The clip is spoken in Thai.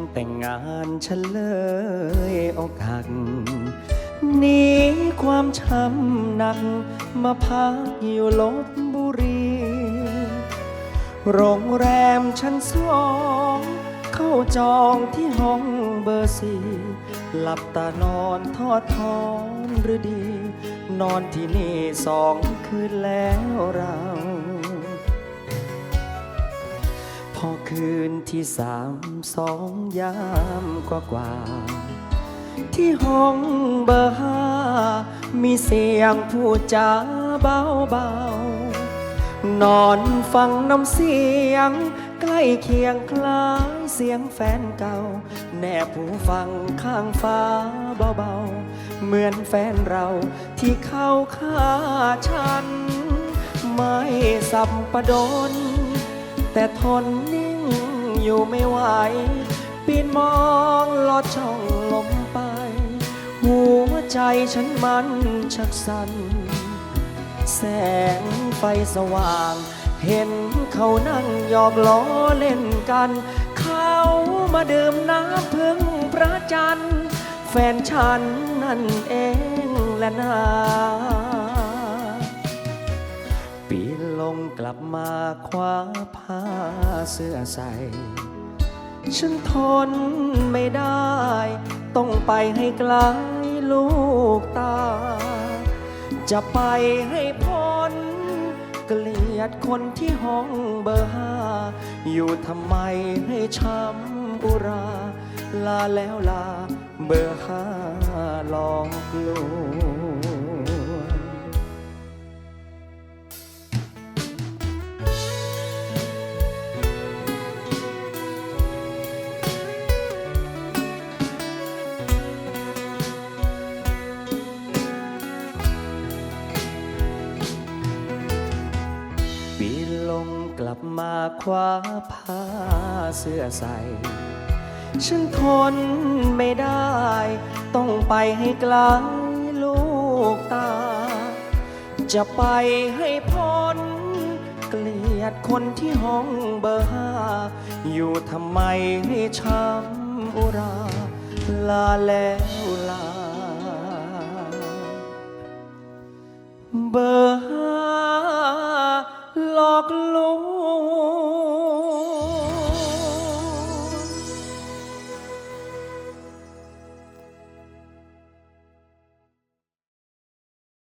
แฟนแต่งงานฉันเลยอกหักหนีความช้ำหนัก มาพักอยู่ลบบุรี โรงแรมชั้นสอง เข้าจองที่ห้องเบอร์สี่หลับตานอนทอดทอนหรือดี นอนที่นี่สองคืนแล้วเรา พอคืนที่สามสองยามกว่ากว่า ที่ห้องเบอร์ห้ามีเสียงพูดจาเบาๆนอนฟังน้ำเสียง ใกล้เคียงคล้ายเสียงแฟนเก่า แนบหูฟังข้างฟ้าเบาๆ เหมือนแฟนเราที่เข้าฆ่าฉัน ไม่สับประดน แต่ทนนิ่งอยู่ไม่ไหว ปีนมองลอดช่องลมไป หัวใจฉันมันชักสั่น แสงไฟสว่าง เห็นเขานั่งหยอกล้อเล่นกัน เขามาดื่มน้ำพึ่งพระจันทร์ แฟนฉันนั่นเองแหละนา ปีนลงกลับมาคว้าผ้าเสื้อใส่ ฉันทนไม่ได้ ต้องไปให้ไกลลูกตา จะไปให้พ้นเกลียดคนที่ห้องเบอร์ห้า อยู่ทำไมให้ช้ำอุรา ลาแล้วลาเบอร์ห้าหลอกลว กลับมาคว้าผ้าเสื้อใส่ฉันทนไม่ได้ ต้องไปให้ไกลลูกตา จะไปให้พ้น เกลียดคนที่ห้องเบอร์ห้าอยู่ทำไมให้ช้ำอุรา ลาแล้วลา เบอร์ห้าหลอกลว